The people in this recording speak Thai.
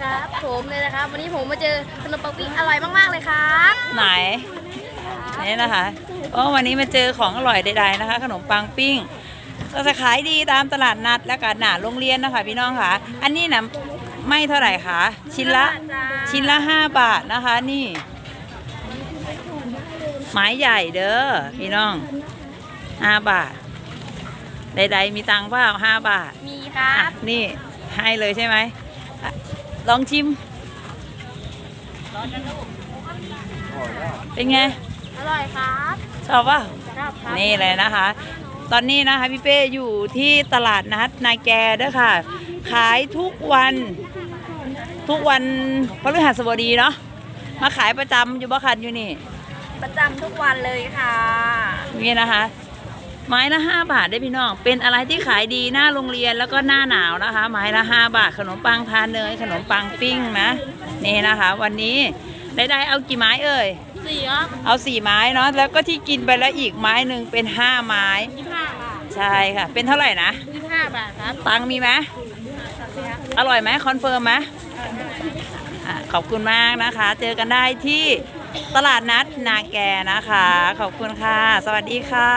ครับ ผมเลยนะครับ วันนี้ผมมาเจอขนมปังปิ้งอร่อยมากๆเลยครับไหนนี่นะคะโอ้วันนี้มาเจอของอร่อยใดๆนะคะ ขนมปังปิ้งก็จะขายดีตามตลาดนัดและการหนาโรงเรียนนะคะ พี่น้องค่ะ อันนี้นะไม่เท่าไหร่คะชิ้นละชิ้นละ5บาทนะคะ นี่ไม้ใหญ่เด้อพี่น้อง5บาท ใดๆมีตังค์เปล่า5บาท มีครัอะบนี่ให้เลยใช่ไหมอะ ลองชิม เป็นไง อร่อยครับชอบป่ะชอบครับนี่เลยนะคะ ตอนนี้นะคะพี่เป้อยู่ที่ตลาดนัดนาแกเด้วยค่ะ ขายทุกวัน ทุกวันพฤหัสบดีเนาะ มาขายประจำอยู่บ้าคันอยู่นี่ ประจำทุกวันเลยค่ะ นี่นะคะ ไม้ละ5บาทได้พี่น้อง เป็นอะไรที่ขายดีหน้าโรงเรียนแล้วก็หน้าหนาวนะคะ ไม้ละ5บาท ขนมปังทานเนยขนมปังปิ้งนะนี่นะคะ วันนี้ได้ได้เอากี่ไม้เอ่ยสี่ครับเอาสี่ไม้เนาะแล้วก็ที่กินไปแล้วอีกไม้หนึ่งเป็นห้าไม้ยี่ห้าบาทใช่ค่ะ เป็นเท่าไหร่นะยี่ห้าบาทครับตังค์มีไหมอร่อยไหมคอนเฟิร์มไหมอะขอบคุณมากนะคะ เจอกันได้ที่ตลาดนัดนาแกนะคะ ขอบคุณค่ะ สวัสดีค่ะ